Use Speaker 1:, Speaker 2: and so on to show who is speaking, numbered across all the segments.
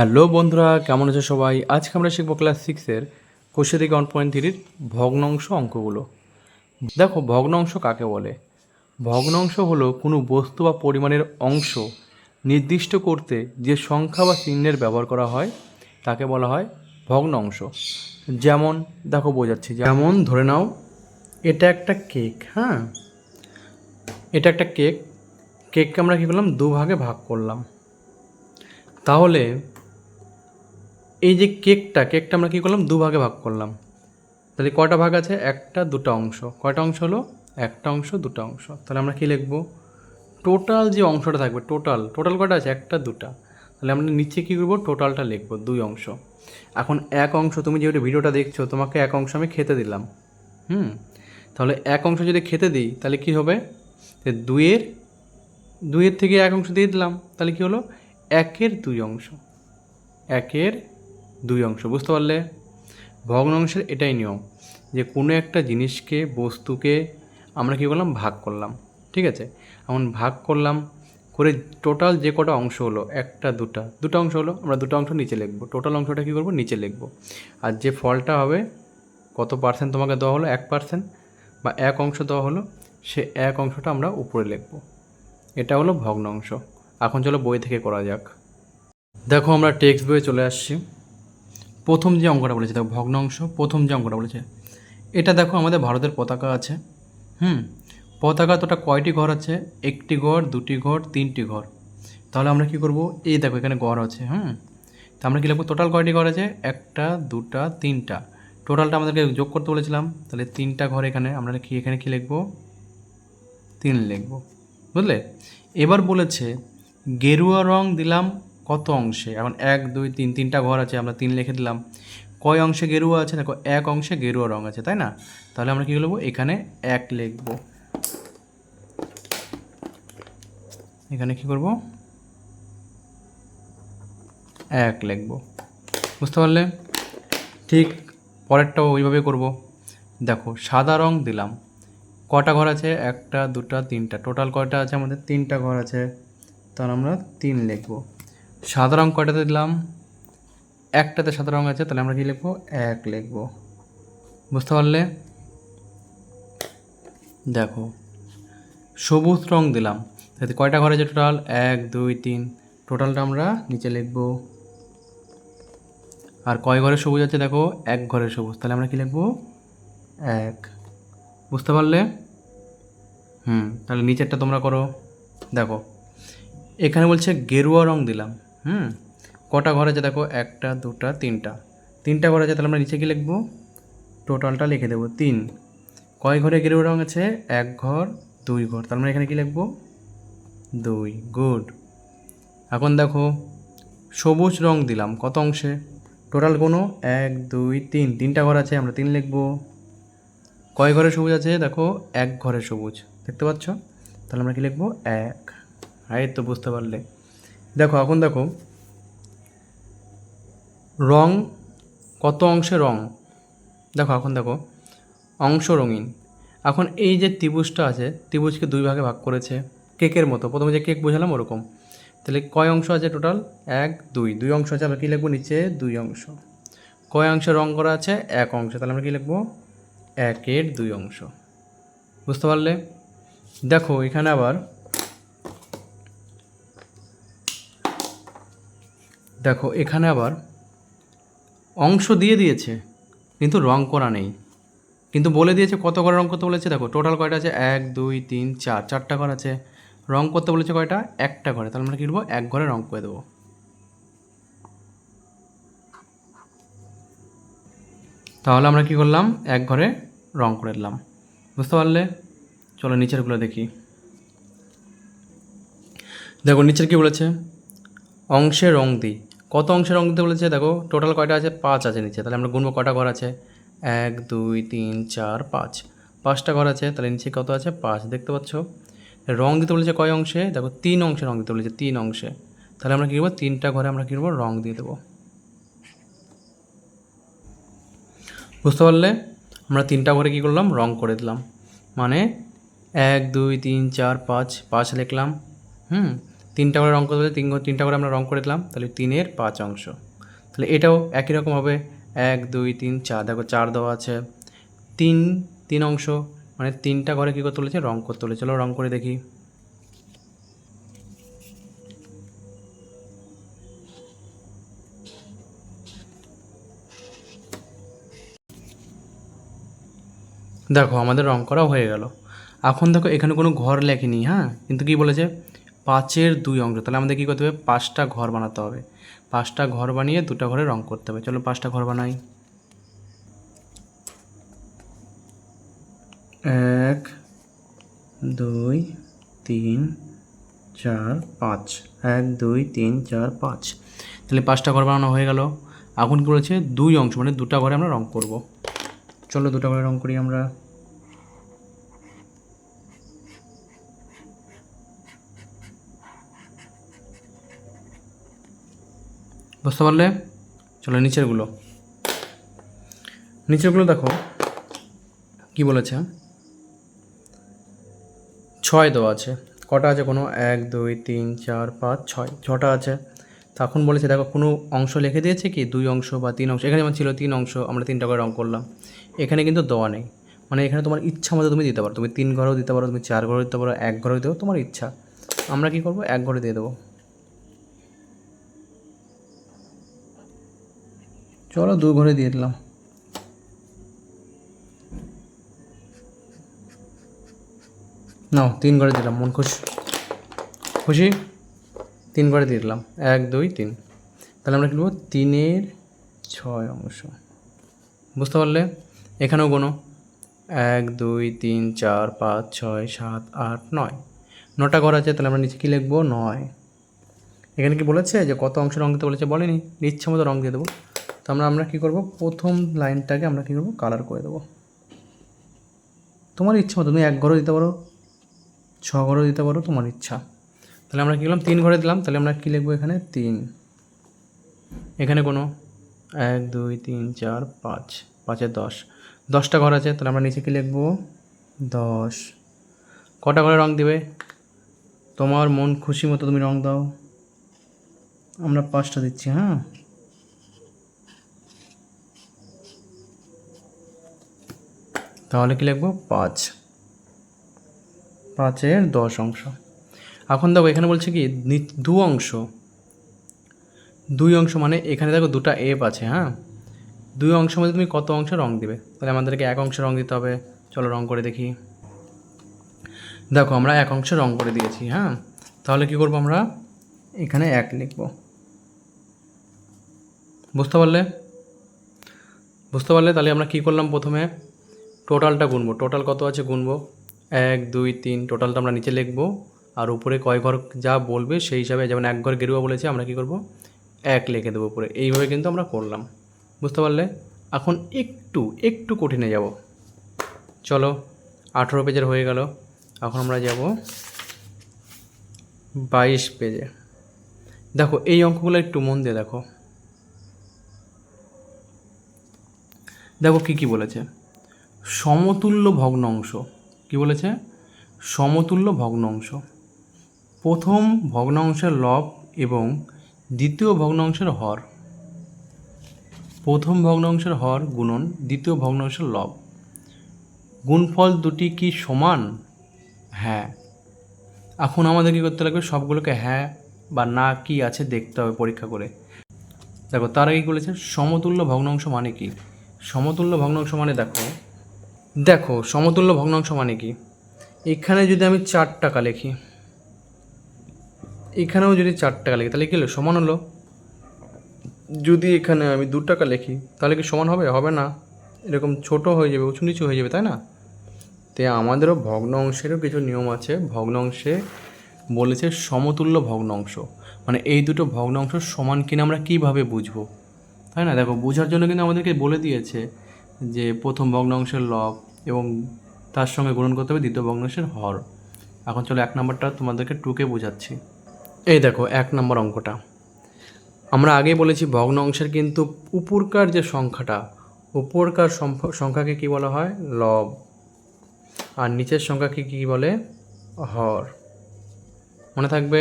Speaker 1: hello বন্ধুরা কেমন আছে সবাই আজকে আমরা শিখবো ক্লাস সিক্সের কোষে থেকে ওয়ান পয়েন্ট থ্রির ভগ্নাংশ অঙ্কগুলো দেখো ভগ্নাংশ কাকে বলে ভগ্নাংশ হলো কোনো বস্তু বা পরিমাণের অংশ নির্দিষ্ট করতে যে সংখ্যা বা চিহ্নের ব্যবহার করা হয় তাকে বলা হয় ভগ্নাংশ যেমন দেখো বোঝাচ্ছি যেমন ধরে নাও এটা একটা কেক হ্যাঁ এটা একটা কেক কেককে আমরা কী করলাম দুভাগে ভাগ করলাম তাহলে এই যে কেকটা কেকটা আমরা কী করলাম দুভাগে ভাগ করলাম তাহলে কটা ভাগ আছে একটা দুটা অংশ কয়টা অংশ হলো একটা অংশ দুটা অংশ তাহলে আমরা কী লিখবো টোটাল যে অংশটা থাকবে টোটাল টোটাল কটা আছে একটা দুটা তাহলে আমরা নিচে কী করবো টোটালটা লিখবো দুই অংশ এখন এক অংশ তুমি যেহেতু ভিডিওটা দেখছো তোমাকে এক অংশ আমি খেতে দিলাম হুম তাহলে এক অংশ যদি খেতে দিই তাহলে কী হবে দুইয়ের দুইয়ের থেকে এক অংশ দিয়ে দিলাম তাহলে কী হলো একের দুই অংশ একের দুই অংশ বুঝতে পারলে ভগ্নাংশের এটাই নিয়ম যে কোনো একটা জিনিসকে বস্তুকে আমরা কী করলাম ভাগ করলাম ঠিক আছে এমন ভাগ করলাম করে টোটাল যে কটা অংশ হলো একটা দুটা দুটো অংশ হলো আমরা দুটো অংশ নিচে লিখবো টোটাল অংশটা কী করবো নিচে লিখবো আর যে ফলটা হবে কত পার্সেন্ট তোমাকে দেওয়া হলো এক পার্সেন্ট বা এক অংশ দেওয়া হলো সে এক অংশটা আমরা উপরে লিখবো এটা হলো ভগ্ন অংশ এখন চলো বই থেকে করা যাক দেখো আমরা টেক্সট বইয়ে চলে আসছি প্রথম যে অঙ্কটা বলেছে দেখো ভগ্নাংশ প্রথম যে অঙ্কটা বলেছে এটা দেখো আমাদের ভারতের পতাকা আছে হুম পতাকা তোটা কয়টি ঘর আছে একটি ঘর দুটি ঘর তিনটি ঘর তাহলে আমরা কি করব এই দেখো এখানে ঘর আছে হুম তা আমরা কী লিখবো টোটাল কয়টি ঘর আছে একটা দুটা তিনটা টোটালটা আমাদেরকে যোগ করতে বলেছিলাম তাহলে তিনটা ঘর এখানে আমরা কি এখানে কী লিখবো তিন লিখবো বুঝলে এবার বলেছে গেরুয়া রং দিলাম কত অংশে এখন এক দুই তিন তিনটা ঘর আছে আমরা তিন লিখে দিলাম কয় অংশে গেরুয়া আছে দেখো এক অংশে গেরুয়া রঙ আছে তাই না তাহলে আমরা কী করবো এখানে এক লিখব এখানে কি করব এক লিখব বুঝতে পারলে ঠিক পরেরটাও ওইভাবে করব দেখো সাদা রং দিলাম কটা ঘর আছে একটা দুটা তিনটা টোটাল কয়টা আছে আমাদের তিনটা ঘর আছে তাহলে আমরা তিন লিখবো সাদা রঙ কয়টাতে দিলাম একটাতে সাদা রঙ আছে তাহলে আমরা কী লিখবো এক লিখব বুঝতে পারলে দেখো সবুজ রং দিলাম তাতে কয়টা ঘর আছে টোটাল এক দুই তিন টোটালটা আমরা নিচে লিখব আর কয় ঘরে সবুজ আছে দেখো এক ঘরের সবুজ তাহলে আমরা কী লিখবো এক বুঝতে পারলে হুম তাহলে নিচেরটা তোমরা করো দেখো এখানে বলছে গেরুয়া রং দিলাম হুম কটা ঘর আছে দেখো একটা দুটা তিনটা তিনটা ঘর আছে তাহলে আমরা নিচে কি লিখবো টোটালটা লিখে দেবো তিন কয় ঘরে গেরুয়া রঙ আছে এক ঘর দুই ঘর তার মানে এখানে কী লিখবো দুই গুড এখন দেখো সবুজ রং দিলাম কত অংশে টোটাল কোনো এক দুই তিন তিনটা ঘর আছে আমরা তিন লিখব কয় ঘরে সবুজ আছে দেখো এক ঘরে সবুজ দেখতে পাচ্ছ তাহলে আমরা কী লিখবো এক এই তো বুঝতে পারলে দেখো এখন দেখো রং কত অংশে রং দেখো এখন দেখো অংশ রঙিন এখন এই যে ত্রিভুজটা আছে ত্রিভুজকে দুই ভাগে ভাগ করেছে কেকের মতো প্রথমে যে কেক বোঝালাম ওরকম তাহলে কয় অংশ আছে টোটাল এক দুই দুই অংশ আছে আমরা কী লিখবো নিচে দুই অংশ কয় অংশে রং করা আছে এক অংশ তাহলে আমরা কী লিখবো একের দুই অংশ বুঝতে পারলে দেখো এখানে আবার দেখো এখানে আবার অংশ দিয়ে দিয়েছে কিন্তু রং করা নেই কিন্তু বলে দিয়েছে কত করে রং করতে বলেছে দেখো টোটাল কয়টা আছে এক দুই তিন চার চারটা ঘর আছে রং করতে বলেছে কয়টা একটা ঘরে তাহলে আমরা কী করবো এক ঘরে রং করে দেবো তাহলে আমরা কি করলাম এক ঘরে রং করে দিলাম বুঝতে পারলে চলো নিচেরগুলো দেখি দেখো নিচের কি বলেছে অংশে রং দিই কত অংশের অঙ্ক দিতে বলেছে দেখো টোটাল কয়টা আছে পাঁচ আছে নিচে তাহলে আমরা গুনবো কটা ঘর আছে এক দুই তিন চার পাঁচ পাঁচটা ঘর আছে তাহলে নিচে কত আছে পাঁচ দেখতে পাচ্ছ রং দিতে বলেছে কয় অংশে দেখো তিন অংশে রং দিতে বলেছে তিন অংশে তাহলে আমরা কী করবো তিনটা ঘরে আমরা কী করবো রং দিয়ে দেবো বুঝতে পারলে আমরা তিনটা ঘরে কী করলাম রং করে দিলাম মানে এক দুই তিন চার পাঁচ পাঁচ লিখলাম হুম তিনটা করে রঙ করতে তিন তিনটা করে আমরা রঙ করে দিলাম তাহলে তিনের পাঁচ অংশ তাহলে এটাও একই রকম হবে এক দুই তিন চার দেখো চার দেওয়া আছে তিন তিন অংশ মানে তিনটা ঘরে কী করতে বলেছে রঙ করতে হলে চলো রঙ করে দেখি দেখো আমাদের রং করা হয়ে গেল এখন দেখো এখানে কোনো ঘর লেখেনি হ্যাঁ কিন্তু কি বলেছে পাঁচের দুই অংশ তাহলে আমাদের কী করতে হবে পাঁচটা ঘর বানাতে হবে পাঁচটা ঘর বানিয়ে দুটো ঘরে রং করতে হবে চলো পাঁচটা ঘর বানাই এক দুই তিন চার পাঁচ এক দুই তিন চার পাঁচ তাহলে পাঁচটা ঘর বানানো হয়ে গেল আগুন করেছে দুই অংশ মানে দুটা ঘরে আমরা রং করব চলো দুটা ঘরে রং করি আমরা বুঝতে পারলে চলো নিচেরগুলো নিচেরগুলো দেখো কি বলেছে ছয় দেওয়া আছে কটা আছে কোনো এক দুই তিন চার পাঁচ ছয় ছটা আছে তখন বলেছে দেখো কোনো অংশ লিখে দিয়েছে কি দুই অংশ বা তিন অংশ এখানে যেমন ছিল তিন অংশ আমরা তিন টাকা রং করলাম এখানে কিন্তু দেওয়া নেই মানে এখানে তোমার ইচ্ছা মতো তুমি দিতে পারো তুমি তিন ঘরেও দিতে পারো তুমি চার ঘরেও দিতে পারো এক ঘরেও দিতে পারো তোমার ইচ্ছা আমরা কি করবো এক ঘরে দিয়ে দেবো চলো দু ঘরে দিয়ে দিলাম না তিন ঘরে দিলাম মন খুশি খুশি তিন ঘরে দিয়ে দিলাম এক দুই তিন তাহলে আমরা লিখব তিনের ছয় অংশ বুঝতে পারলে এখানেও গোনো এক দুই তিন চার পাঁচ ছয় সাত আট নয় নটা ঘর আছে তাহলে আমরা নিচে কী লিখবো নয় এখানে কি বলেছে যে কত অংশ রঙ দিতে বলেছে বলেনি ইচ্ছা মতো রঙ দিয়ে দেবো আমরা আমরা কী করব প্রথম লাইনটাকে আমরা কী করব কালার করে দেবো তোমার ইচ্ছা তুমি এক ঘরও দিতে পারো ছ ঘরও দিতে পারো তোমার ইচ্ছা তাহলে আমরা কী করলাম তিন ঘরে দিলাম তাহলে আমরা কী লিখবো এখানে তিন এখানে কোনো এক দুই তিন চার পাঁচ পাঁচে দশ দশটা ঘর আছে তাহলে আমরা নিচে কী লিখবো দশ কটা ঘরে রঙ দিবে তোমার মন খুশি মতো তুমি রঙ দাও আমরা পাঁচটা দিচ্ছি হ্যাঁ তাহলে কি লিখবো পাঁচ পাঁচের দশ অংশ এখন দেখো এখানে বলছে কি দু অংশ দুই অংশ মানে এখানে দেখো দুটা এপ আছে হ্যাঁ দুই অংশ মধ্যে মানে তুমি কত অংশ রং দিবে তাহলে আমাদেরকে এক অংশ রং দিতে হবে চলো রং করে দেখি দেখো আমরা এক অংশ রং করে দিয়েছি হ্যাঁ তাহলে কি করবো আমরা এখানে এক লিখব বুঝতে পারলে বুঝতে পারলে তাহলে আমরা কি করলাম প্রথমে টোটালটা গুনবো টোটাল কত আছে গুনবো এক দুই তিন টোটালটা আমরা নিচে লিখবো আর উপরে কয় ঘর যা বলবে সেই হিসাবে যেমন এক ঘর গেরুয়া বলেছে আমরা কি করব এক লিখে দেবো উপরে এইভাবে কিন্তু আমরা করলাম বুঝতে পারলে এখন একটু একটু কঠিনে যাব চলো আঠেরো পেজের হয়ে গেল এখন আমরা যাব বাইশ পেজে দেখো এই অঙ্কগুলো একটু মন দিয়ে দেখো দেখো কী কী বলেছে সমতুল্য ভগ্নাংশ কি বলেছে সমতুল্য ভগ্নাংশ প্রথম ভগ্নাংশের লব এবং দ্বিতীয় ভগ্নাংশের হর প্রথম ভগ্নাংশের হর গুণন দ্বিতীয় ভগ্নাংশের লব গুণফল দুটি কি সমান হ্যাঁ এখন আমাদের কী করতে লাগবে সবগুলোকে হ্যাঁ বা না কি আছে দেখতে হবে পরীক্ষা করে দেখো তার আগে বলেছে সমতুল্য ভগ্নাংশ মানে কি সমতুল্য ভগ্নাংশ মানে দেখো দেখো সমতুল্য ভগ্নাংশ মানে কি এখানে যদি আমি চার টাকা লিখি এখানেও যদি চার টাকা লিখি তাহলে কি হলো সমান হলো যদি এখানে আমি দু টাকা লিখি তাহলে কি সমান হবে হবে না এরকম ছোট হয়ে যাবে উঁচু নিচু হয়ে যাবে তাই না তে আমাদেরও ভগ্ন অংশেরও কিছু নিয়ম আছে ভগ্নাংশে বলেছে সমতুল্য ভগ্নাংশ মানে এই দুটো ভগ্নাংশ সমান কিনা আমরা কীভাবে বুঝবো তাই না দেখো বোঝার জন্য কিন্তু আমাদেরকে বলে দিয়েছে যে প্রথম ভগ্নাংশের লব এবং তার সঙ্গে গ্রহণ করতে হবে দ্বিতীয় ভগ্নাংশের হর এখন চলো এক নম্বরটা তোমাদেরকে টুকে বোঝাচ্ছি এই দেখো এক নম্বর অঙ্কটা আমরা আগেই বলেছি অংশের কিন্তু উপরকার যে সংখ্যাটা উপরকার সংখ্যাকে কি বলা হয় লব আর নিচের সংখ্যাকে কি বলে হর মনে থাকবে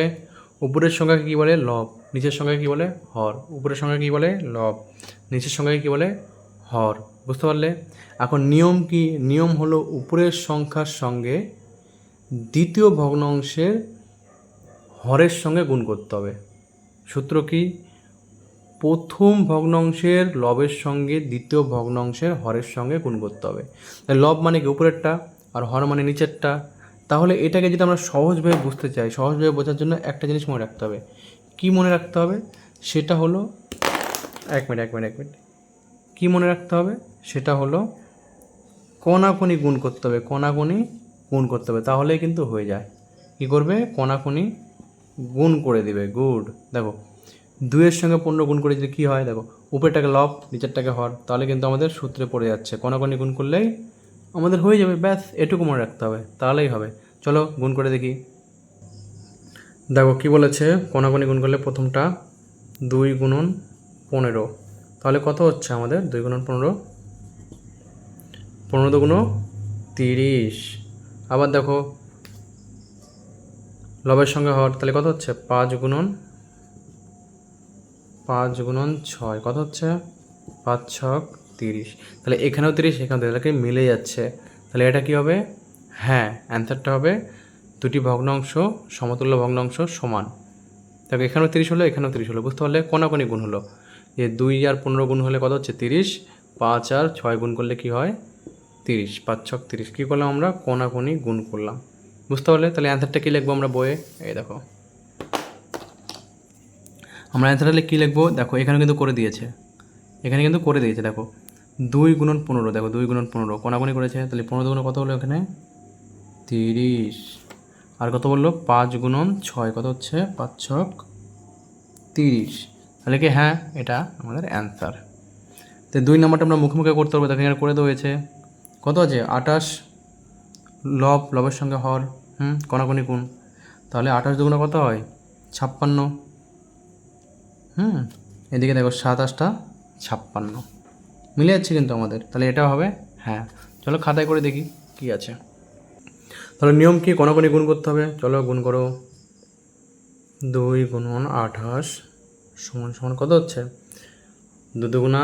Speaker 1: উপরের সংখ্যাকে কী বলে লব নিচের সংখ্যাকে কী বলে হর উপরের সংখ্যা কী বলে লব নিচের সংখ্যাকে কী বলে হর বুঝতে পারলে এখন নিয়ম কি নিয়ম হলো উপরের সংখ্যার সঙ্গে দ্বিতীয় ভগ্নাংশের হরের সঙ্গে গুণ করতে হবে সূত্র কি প্রথম ভগ্নাংশের লবের সঙ্গে দ্বিতীয় ভগ্নাংশের হরের সঙ্গে গুণ করতে হবে লব মানে কি উপরেরটা আর হর মানে নিচেরটা তাহলে এটাকে যদি আমরা সহজভাবে বুঝতে চাই সহজভাবে বোঝার জন্য একটা জিনিস মনে রাখতে হবে কি মনে রাখতে হবে সেটা হলো এক মিনিট এক মিনিট এক মিনিট কি মনে রাখতে হবে সেটা হলো কোনাকুনি গুণ করতে হবে কোনাকুনি গুণ করতে হবে তাহলে কিন্তু হয়ে যায় কি করবে কোনাকুনি গুণ করে দিবে গুড দেখো দুইয়ের সঙ্গে পণ্য গুণ করে দিলে কী হয় দেখো উপরেটাকে লব নিচেরটাকে হর তাহলে কিন্তু আমাদের সূত্রে পড়ে যাচ্ছে কোনাকুনি গুণ করলেই আমাদের হয়ে যাবে ব্যাস এটুকু মনে রাখতে হবে তাহলেই হবে চলো গুণ করে দেখি দেখো কি বলেছে কোনাকুনি গুণ করলে প্রথমটা দুই গুণন পনেরো তাহলে কত হচ্ছে আমাদের দুই গুণন পনেরো পনেরো দুগুণ তিরিশ আবার দেখো লবের সঙ্গে হওয়ার তাহলে কত হচ্ছে পাঁচ গুণন পাঁচ গুণন ছয় কত হচ্ছে পাঁচ ছক তিরিশ তাহলে এখানেও তিরিশ এখানেও তাহলে মিলে যাচ্ছে তাহলে এটা কি হবে হ্যাঁ অ্যান্সারটা হবে দুটি ভগ্নাংশ সমতুল্য ভগ্নাংশ সমান দেখো এখানেও তিরিশ হলো এখানেও তিরিশ হলো বুঝতে পারলে কোনাকোনি গুণ হলো যে দুই আর পনেরো গুণ হলে কত হচ্ছে তিরিশ পাঁচ আর ছয় গুণ করলে কি হয় তিরিশ পাঁচ ছক তিরিশ কী করলাম আমরা কোনাকোনি গুণ করলাম বুঝতে পারলে তাহলে অ্যান্সারটা কী লিখবো আমরা বইয়ে এই দেখো আমরা অ্যান্সারটা কী লিখবো দেখো এখানে কিন্তু করে দিয়েছে এখানে কিন্তু করে দিয়েছে দেখো দুই গুণন পনেরো দেখো দুই গুণন পনেরো কোনাকোনি করেছে তাহলে পনেরো গুণ কত হলো এখানে তিরিশ আর কত বললো পাঁচ গুণন ছয় কত হচ্ছে পাঁচ ছক তিরিশ তাহলে কি হ্যাঁ এটা আমাদের অ্যান্সার তো দুই নম্বরটা আমরা মুখোমুখি করতে পারবো দেখেন করে দেওয়া হয়েছে কত আছে আটাশ লব লবের সঙ্গে হর হুম কণাকণি কোন তাহলে আঠাশ দুগুণে কত হয় ছাপ্পান্ন হুম এদিকে দেখো সাতাশটা ছাপ্পান্ন মিলে যাচ্ছে কিন্তু আমাদের তাহলে এটা হবে হ্যাঁ চলো খাতায় করে দেখি কি আছে তাহলে নিয়ম কি কণাকণি গুণ করতে হবে চলো গুণ করো দুই গুণন আঠাশ সমান সমান কত হচ্ছে দু দুগুণা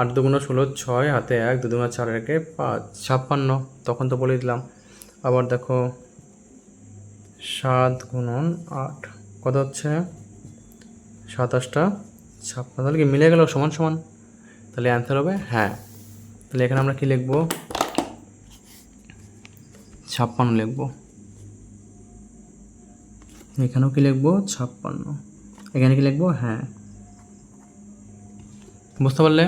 Speaker 1: আট দুগুণা ষোলো ছয় হাতে এক দু দুগুণা চার একে পাঁচ ছাপ্পান্ন তখন তো বলে দিলাম আবার দেখো সাত গুণন আট কত হচ্ছে সাতাশটা ছাপ্পান্ন তাহলে কি মিলে গেল সমান সমান তাহলে অ্যান্সার হবে হ্যাঁ তাহলে এখানে আমরা কি লিখবো ছাপ্পান্ন লিখবো এখানেও কি লিখবো ছাপ্পান্ন এখানে কি লিখবো হ্যাঁ বুঝতে পারলে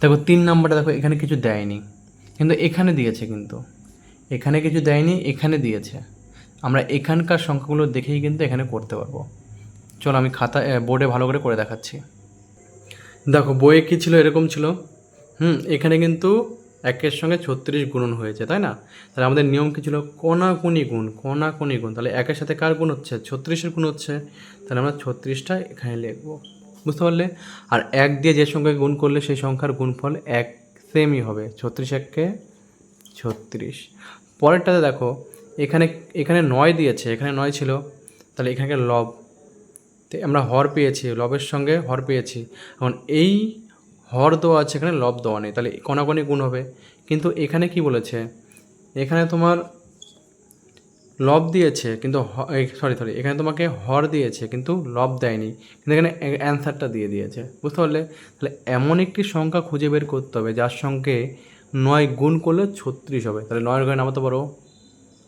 Speaker 1: দেখো তিন নাম্বারটা দেখো এখানে কিছু দেয়নি কিন্তু এখানে দিয়েছে কিন্তু এখানে কিছু দেয়নি এখানে দিয়েছে আমরা এখানকার সংখ্যাগুলো দেখেই কিন্তু এখানে করতে পারবো চলো আমি খাতা বোর্ডে ভালো করে করে দেখাচ্ছি দেখো বইয়ে কী ছিল এরকম ছিল হুম এখানে কিন্তু একের সঙ্গে ছত্রিশ গুণন হয়েছে তাই না তাহলে আমাদের নিয়ম কী ছিল কোনাকুনি গুণ কোনাকুনি গুণ তাহলে একের সাথে কার গুণ হচ্ছে ছত্রিশের গুণ হচ্ছে তাহলে আমরা ছত্রিশটা এখানে লিখব বুঝতে পারলে আর এক দিয়ে যে সংখ্যায় গুণ করলে সেই সংখ্যার গুণফল এক সেমই হবে ছত্রিশ এককে ছত্রিশ পরেরটাতে দেখো এখানে এখানে নয় দিয়েছে এখানে নয় ছিল তাহলে এখানকার লব আমরা হর পেয়েছি লবের সঙ্গে হর পেয়েছি এখন এই হর দেওয়া আছে এখানে লব দেওয়া নেই তাহলে কণাকণি গুণ হবে কিন্তু এখানে কি বলেছে এখানে তোমার লব দিয়েছে কিন্তু সরি সরি এখানে তোমাকে হর দিয়েছে কিন্তু লব দেয়নি কিন্তু এখানে অ্যান্সারটা দিয়ে দিয়েছে বুঝতে পারলে তাহলে এমন একটি সংখ্যা খুঁজে বের করতে হবে যার সঙ্গে নয় গুণ করলে ছত্রিশ হবে তাহলে নয়ের ঘরে নামাতে পারো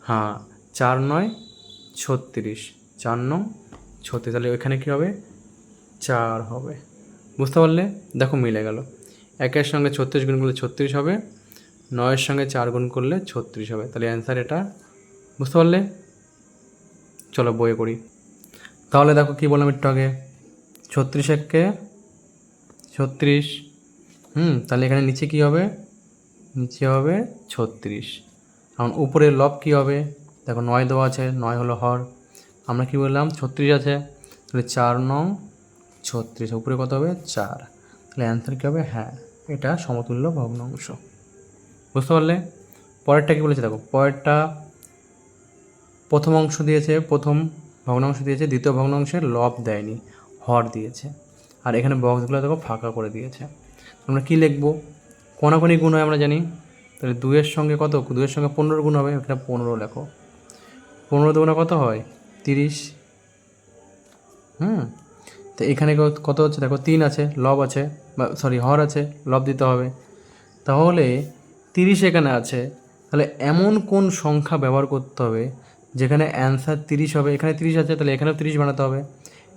Speaker 1: হ্যাঁ চার নয় ছত্রিশ চার নয় ছত্রিশ তাহলে ওইখানে কী হবে চার হবে বুঝতে পারলে দেখো মিলে গেল একের সঙ্গে ছত্রিশ গুণ করলে ছত্রিশ হবে নয়ের সঙ্গে চার গুণ করলে ছত্রিশ হবে তাহলে অ্যান্সার এটা বুঝতে পারলে চলো বইয়ে করি তাহলে দেখো কী বললাম একটু আগে ছত্রিশ একে ছত্রিশ হুম তাহলে এখানে নিচে কি হবে নিচে হবে ছত্রিশ এখন উপরে লব কি হবে দেখো নয় দেওয়া আছে নয় হলো হর আমরা কি বললাম ছত্রিশ আছে তাহলে চার নং ছত্রিশ উপরে কত হবে চার তাহলে অ্যান্সার কী হবে হ্যাঁ এটা সমতুল্য ভগ্নাংশ বুঝতে পারলে পরেরটা কী বলেছে দেখো পরেরটা প্রথম অংশ দিয়েছে প্রথম ভগ্নাংশ দিয়েছে দ্বিতীয় ভগ্নাংশে লব দেয়নি হর দিয়েছে আর এখানে বক্সগুলো দেখো ফাঁকা করে দিয়েছে আমরা কী লিখবো কোনাকোনি গুণ হয় আমরা জানি তাহলে দুইয়ের সঙ্গে কত দুইয়ের সঙ্গে পনেরোর গুণ হবে এখানে পনেরো লেখো পনেরো দুগুণে কত হয় তিরিশ হুম তো এখানে কত হচ্ছে দেখো তিন আছে লব আছে বা সরি হর আছে লব দিতে হবে তাহলে তিরিশ এখানে আছে তাহলে এমন কোন সংখ্যা ব্যবহার করতে হবে যেখানে অ্যান্সার তিরিশ হবে এখানে তিরিশ আছে তাহলে এখানেও তিরিশ বানাতে হবে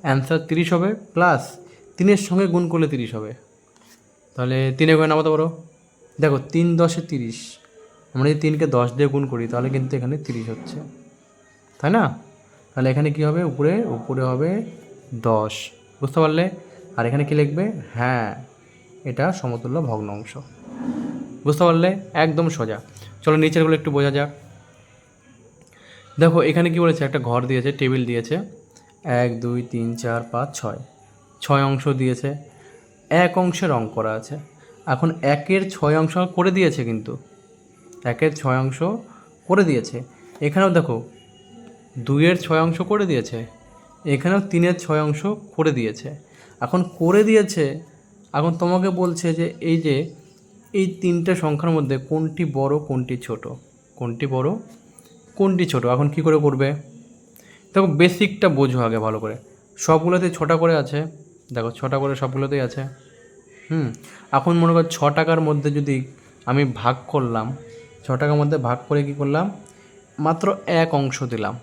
Speaker 1: অ্যান্সার তিরিশ হবে প্লাস তিনের সঙ্গে গুণ করলে তিরিশ হবে তাহলে তিনে গুণ নামাতে পারো দেখো তিন দশে তিরিশ আমরা যদি তিনকে দশ দিয়ে গুণ করি তাহলে কিন্তু এখানে তিরিশ হচ্ছে তাই না তাহলে এখানে কি হবে উপরে উপরে হবে দশ বুঝতে পারলে আর এখানে কি লিখবে হ্যাঁ এটা সমতুল্য ভগ্ন অংশ বুঝতে পারলে একদম সোজা চলো নিচেরগুলো একটু বোঝা যাক দেখো এখানে কি বলেছে একটা ঘর দিয়েছে টেবিল দিয়েছে এক দুই তিন চার পাঁচ ছয় ছয় অংশ দিয়েছে এক অংশে রং করা আছে এখন একের ছয় অংশ করে দিয়েছে কিন্তু একের ছয় অংশ করে দিয়েছে এখানেও দেখো দুইয়ের ছয় অংশ করে দিয়েছে এখানেও তিনের ছয় অংশ করে দিয়েছে এখন করে দিয়েছে এখন তোমাকে বলছে যে এই যে এই তিনটে সংখ্যার মধ্যে কোনটি বড় কোনটি ছোট কোনটি বড় কোনটি ছোট এখন কি করে করবে দেখো বেসিকটা বোঝো আগে ভালো করে সবগুলোতে ছটা করে আছে দেখো ছটা করে সবগুলোতেই আছে হুম এখন মনে কর ছ টাকার মধ্যে যদি আমি ভাগ করলাম ছ টাকার মধ্যে ভাগ করে কি করলাম মাত্র এক অংশ দিলাম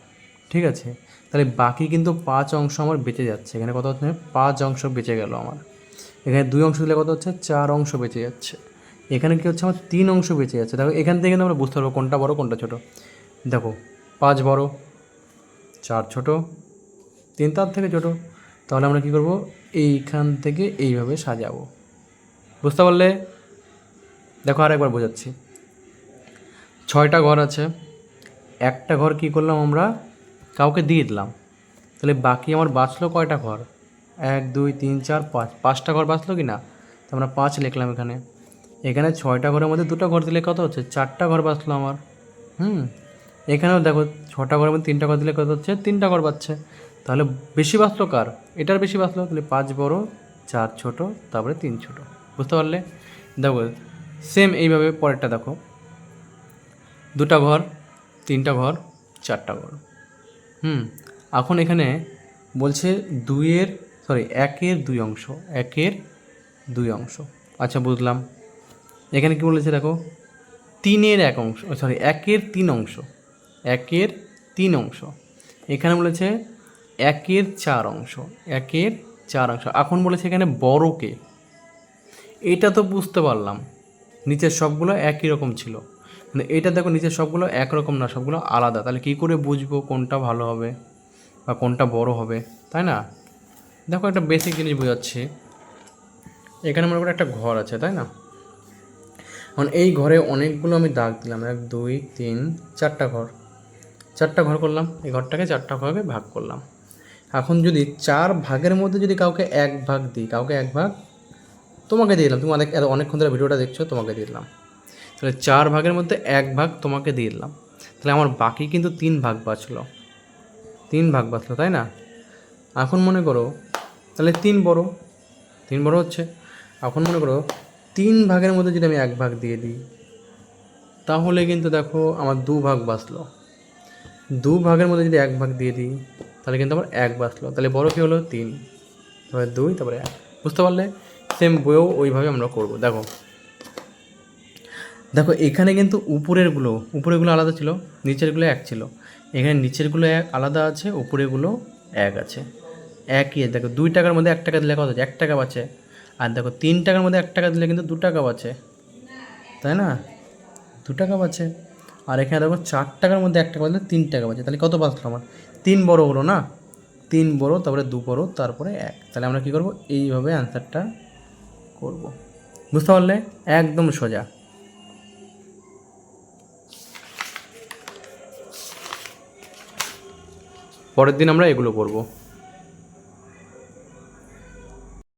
Speaker 1: ঠিক আছে তাহলে বাকি কিন্তু পাঁচ অংশ আমার বেঁচে যাচ্ছে এখানে কত হচ্ছে পাঁচ অংশ বেঁচে গেল আমার এখানে দুই অংশ দিলে কত হচ্ছে চার অংশ বেঁচে যাচ্ছে এখানে কী হচ্ছে আমার তিন অংশ বেঁচে যাচ্ছে দেখো এখান থেকে কিন্তু আমরা বুঝতে পারবো কোনটা বড় কোনটা ছোট দেখো পাঁচ বড় চার ছোট তিন তার থেকে ছোট তাহলে আমরা কী করবো এইখান থেকে এইভাবে সাজাবো বুঝতে পারলে দেখো আর একবার বোঝাচ্ছি ছয়টা ঘর আছে একটা ঘর কি করলাম আমরা কাউকে দিয়ে দিলাম তাহলে বাকি আমার বাঁচলো কয়টা ঘর এক দুই তিন চার পাঁচ পাঁচটা ঘর বাঁচলো কি না তো আমরা পাঁচ লিখলাম এখানে এখানে ছয়টা ঘরের মধ্যে দুটো ঘর দিলে কত হচ্ছে চারটা ঘর বাঁচলো আমার হুম এখানেও দেখো ছটা ঘরের মধ্যে তিনটা ঘর দিলে কত হচ্ছে তিনটা ঘর বাঁচছে তাহলে বেশি বাঁচলো কার এটার বেশি বাঁচলো তাহলে পাঁচ বড় চার ছোট তারপরে তিন ছোট বুঝতে পারলে দেখো সেম এইভাবে পরেরটা দেখো দুটা ঘর তিনটা ঘর চারটা ঘর হুম এখন এখানে বলছে দুইয়ের সরি একের দুই অংশ একের দুই অংশ আচ্ছা বুঝলাম এখানে কি বলেছে দেখো তিনের এক অংশ সরি একের তিন অংশ একের তিন অংশ এখানে বলেছে একের চার অংশ একের চার অংশ এখন বলেছে এখানে বড়কে এটা তো বুঝতে পারলাম নিচের সবগুলো একই রকম ছিল মানে এটা দেখো নিচের সবগুলো একরকম না সবগুলো আলাদা তাহলে কী করে বুঝবো কোনটা ভালো হবে বা কোনটা বড় হবে তাই না দেখো একটা বেসিক জিনিস বোঝাচ্ছি এখানে মনে করে একটা ঘর আছে তাই না এখন এই ঘরে অনেকগুলো আমি দাগ দিলাম এক দুই তিন চারটা ঘর চারটা ঘর করলাম এই ঘরটাকে চারটা ভাগে ভাগ করলাম এখন যদি চার ভাগের মধ্যে যদি কাউকে এক ভাগ দিই কাউকে এক ভাগ তোমাকে দিয়ে দিলাম তুমি অনেক অনেকক্ষণ ধরে ভিডিওটা দেখছো তোমাকে দিয়ে দিলাম তাহলে চার ভাগের মধ্যে এক ভাগ তোমাকে দিয়ে দিলাম তাহলে আমার বাকি কিন্তু তিন ভাগ বাঁচলো তিন ভাগ বাঁচলো তাই না এখন মনে করো তাহলে তিন বড় তিন বড় হচ্ছে এখন মনে করো তিন ভাগের মধ্যে যদি আমি এক ভাগ দিয়ে দিই তাহলে কিন্তু দেখো আমার দু ভাগ বাঁচলো দু ভাগের মধ্যে যদি এক ভাগ দিয়ে দিই তাহলে কিন্তু আমার এক বাঁচলো তাহলে বড় কী হলো তিন তারপরে দুই তারপরে এক বুঝতে পারলে সেম বইও ওইভাবে আমরা করবো দেখো দেখো এখানে কিন্তু উপরেরগুলো উপরেগুলো আলাদা ছিল নিচেরগুলো এক ছিল এখানে নিচেরগুলো এক আলাদা আছে উপরেগুলো এক আছে একই দেখো দুই টাকার মধ্যে এক টাকা দিলে কত আছে এক টাকা বাঁচে আর দেখো তিন টাকার মধ্যে এক টাকা দিলে কিন্তু দু টাকা বাঁচে তাই না দু টাকা বাঁচে আর এখানে দেখো চার টাকার মধ্যে এক টাকা বাঁচলে তিন টাকা বাঁচে তাহলে কত বাঁচলো আমার তিন বড় হলো না তিন বড় তারপরে দু বড় তারপরে এক তাহলে আমরা কী করবো এইভাবে অ্যান্সারটা করব বুঝতে পারলে একদম সোজা পরের দিন আমরা এগুলো করব